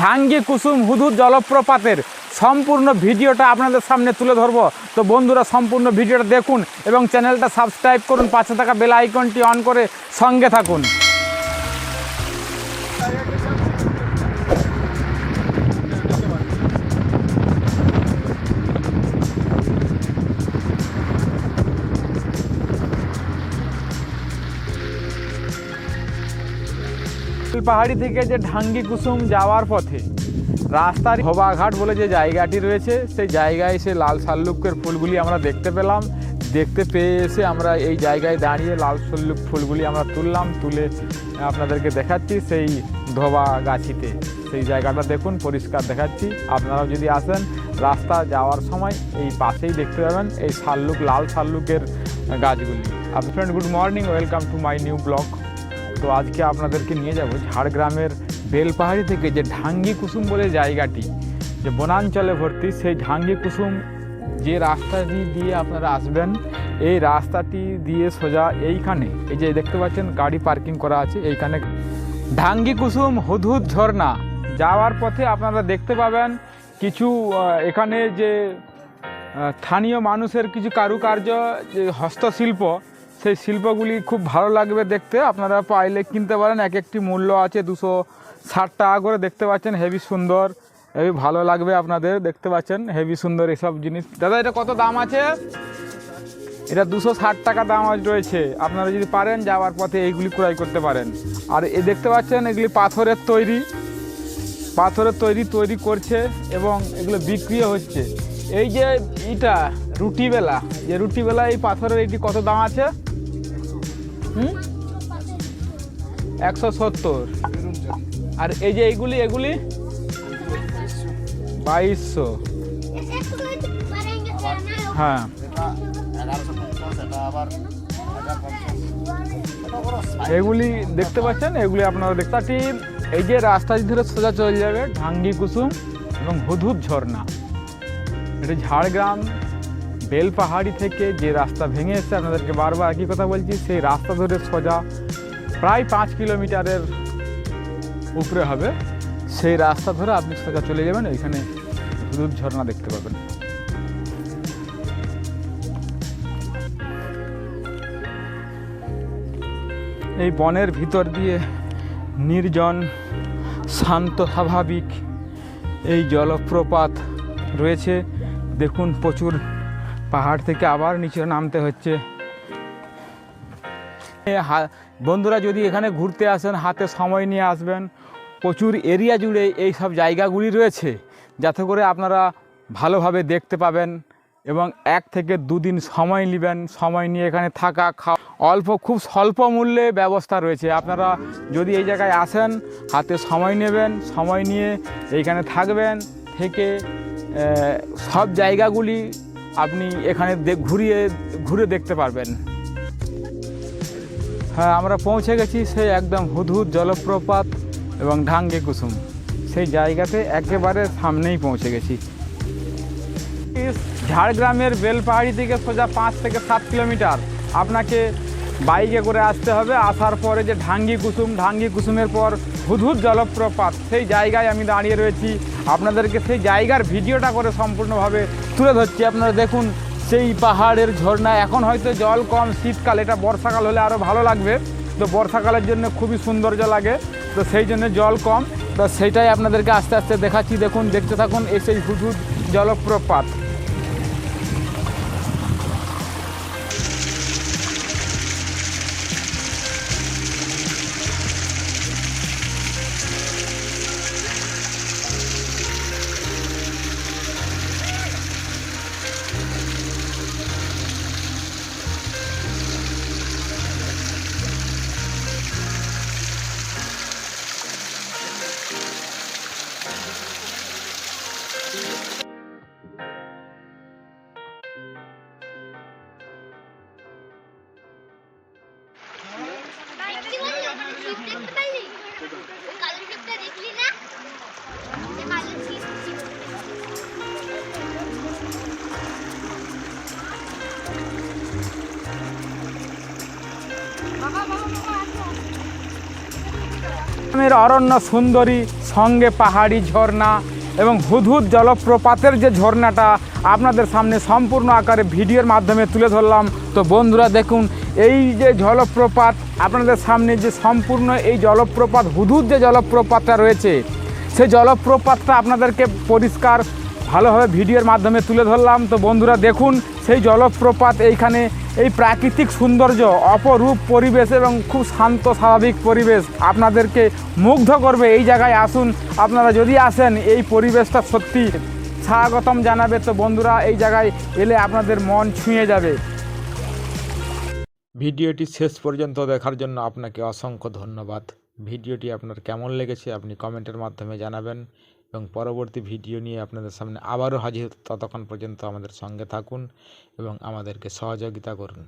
ঢাঙ্গি কুসুম হুদুদ জলপ্রপাতের সম্পূর্ণ ভিডিওটা আপনাদের সামনে তুলে ধরবো। তো বন্ধুরা, সম্পূর্ণ ভিডিওটা দেখুন এবং চ্যানেলটা সাবস্ক্রাইব করুন। পাশে থাকা বেল আইকনটি অন করে সঙ্গে থাকুন। পাহাড়ি থেকে যে ঢাঙ্গি কুসুম যাওয়ার পথে রাস্তার ধোবাঘাট বলে যে জায়গাটি রয়েছে, সেই জায়গায় এসে লাল শাল্লুকের ফুলগুলি আমরা দেখতে পেলাম। দেখতে পেয়ে এসে আমরা এই জায়গায় দাঁড়িয়ে লাল শাল্লুক ফুলগুলি আমরা তুললাম, তুলে আপনাদেরকে দেখাচ্ছি সেই ধোবা গাছিতে। সেই জায়গাটা দেখুন, পরিষ্কার দেখাচ্ছি। আপনারাও যদি আসেন রাস্তা যাওয়ার সময় এই পাশেই দেখতে পাবেন এই শাল্লুক, লাল শাল্লুকের গাছগুলি। Friend good morning welcome to my new blog তো আজকে আপনাদেরকে নিয়ে যাব ঝাড়গ্রামের বেলপাহাড়ি থেকে যে ঢাঙ্গি কুসুম বলে জায়গাটি, যে বনাঞ্চলে ভর্তি, সেই ঢাঙ্গি কুসুম যে রাস্তাটি দিয়ে আপনারা আসবেন, এই রাস্তাটি দিয়ে সোজা এইখানে, এই যে দেখতে পাচ্ছেন গাড়ি পার্কিং করা আছে, এইখানে ঢাঙ্গি কুসুম হুদহুদ ঝর্ণা। যাওয়ার পথে আপনারা দেখতে পাবেন কিছু এখানে যে স্থানীয় মানুষের কিছু কারুকার্য, যে হস্তশিল্প সেই শিল্পগুলি খুব ভালো লাগবে দেখতে। আপনারা পাইলে কিনতে পারেন। এক একটি মূল্য আছে দুশো ষাট টাকা করে দেখতে পাচ্ছেন। হেভি সুন্দর, হেভি ভালো লাগবে আপনাদের। দেখতে পাচ্ছেন, হেভি সুন্দর এসব জিনিস। দাদা, এটা কত দাম আছে? এটা দুশো ষাট টাকা দাম আজ রয়েছে। আপনারা যদি পারেন যাওয়ার পথে এইগুলি ক্রয় করতে পারেন। আর এ দেখতে পাচ্ছেন, এগুলি পাথরের তৈরি। পাথরের তৈরি তৈরি করছে এবং এগুলো বিক্রিও হচ্ছে। এই যে এটা রুটিবেলা যে রুটিবেলা এই পাথরের এটি কত দাম আছে? হুম? একশো সত্তর। আর এই যে এইগুলি, এগুলি? বাইশশো। হ্যাঁ। এগুলি দেখতে পাচ্ছেন? এগুলি আপনারা দেখতে এই যে রাস্তা ধরে সোজা চলে যাবে, ঢাঙ্গি কুসুম এবং হুদহুদ ঝর্ণা। এটা ঝাড়গ্রাম বেলপাহাড়ি থেকে যে রাস্তা ভেঙে এসছে, আপনাদেরকে বারবার একই কথা বলছি, সেই রাস্তা ধরে সোজা প্রায় পাঁচ কিলোমিটারের উপরে হবে। সেই রাস্তা ধরে আপনি সোজা চলে যাবেন ওইখানে হুদুদ ঝর্ণা দেখতে পাবেন। এই বনের ভিতর দিয়ে নির্জন, শান্ত, স্বাভাবিক এই জলপ্রপাত রয়েছে। দেখুন প্রচুর পাহাড় থেকে আবার নিচে নামতে হচ্ছে। বন্ধুরা যদি এখানে ঘুরতে আসেন, হাতে সময় নিয়ে আসবেন। প্রচুর এরিয়া জুড়ে এই সব জায়গাগুলি রয়েছে, যাতে করে আপনারা ভালোভাবে দেখতে পাবেন এবং এক থেকে দুদিন সময় নেবেন, সময় নিয়ে এখানে থাকা, খাওয়া। অল্প, খুব স্বল্প মূল্যে ব্যবস্থা রয়েছে। আপনারা যদি এই জায়গায় আসেন, হাতে সময় নেবেন, সময় নিয়ে এইখানে থাকবেন, থেকে সব জায়গাগুলি আপনি এখানে ঘুরিয়ে, ঘুরে দেখতে পারবেন। হ্যাঁ আমরা পৌঁছে গেছি সেই একদম হুদহুদ জলপ্রপাত এবং ঢাঙ্গে কুসুম। সেই জায়গাতে একেবারে সামনেই পৌঁছে গেছি। ঝাড়গ্রামের বেলপাহাড়ি থেকে সোজা পাঁচ থেকে সাত কিলোমিটার। আপনাকে বাইকে করে আসতে হবে। আসার পরে যে ঢাঙ্গি কুসুম, ঢাঙ্গি কুসুমের পর হুদহুদ জলপ্রপাত, সেই জায়গায় আমি দাঁড়িয়ে রয়েছি। আপনাদেরকে সেই জায়গার ভিডিওটা করে সম্পূর্ণভাবে তুলে ধরছি। আপনারা দেখুন, সেই পাহাড়ের ঝর্ণা। এখন হয়তো জল কম, শীতকাল, এটা বর্ষাকাল হলে আরও ভালো লাগবে। তো বর্ষাকালের জন্য খুবই সৌন্দর্য লাগে। তো সেই জন্য জল কম। তো সেইটাই আপনাদেরকে আস্তে আস্তে দেখাচ্ছি। দেখুন, দেখতে থাকুন এসেই হুজুর সেই আমের অরণ্য সুন্দরী সঙ্গে পাহাড়ি ঝর্ণা এবং হুদহুদ জলপ্রপাতের যে ঝর্ণাটা আপনাদের সামনে সম্পূর্ণ আকারে ভিডিওর মাধ্যমে তুলে ধরলাম। তো বন্ধুরা, দেখুন, এই যে জলপ্রপাত, আপনাদের সামনে যে সম্পূর্ণ এই জলপ্রপাত হুদুর যে জলপ্রপাতটা রয়েছে, সেই জলপ্রপাতটা আপনাদেরকে পরিষ্কার, ভালোভাবে ভিডিওর মাধ্যমে তুলে ধরলাম। তো বন্ধুরা, দেখুন, সেই জলপ্রপাত এইখানে এই প্রাকৃতিক সৌন্দর্য, অপরূপ পরিবেশ এবং খুব শান্ত, স্বাভাবিক পরিবেশ আপনাদেরকে মুগ্ধ করবে। এই জায়গায় আসুন, আপনারা যদি আসেন, এই পরিবেশটা সত্যি স্বাগতম জানাবে তো বন্ধুরা, এই জায়গায় এলে আপনাদের মন ছুঁয়ে যাবে। ভিডিওটি শেষ পর্যন্ত দেখার জন্য আপনাকে অসংখ্য ধন্যবাদ। ভিডিওটি আপনার কেমন লেগেছে আপনি কমেন্টের মাধ্যমে জানাবেন এবং পরবর্তী ভিডিও নিয়ে আপনাদের সামনে আবারও হাজির ততক্ষণ পর্যন্ত আমাদের সঙ্গে থাকুন এবং আমাদেরকে সহযোগিতা করুন।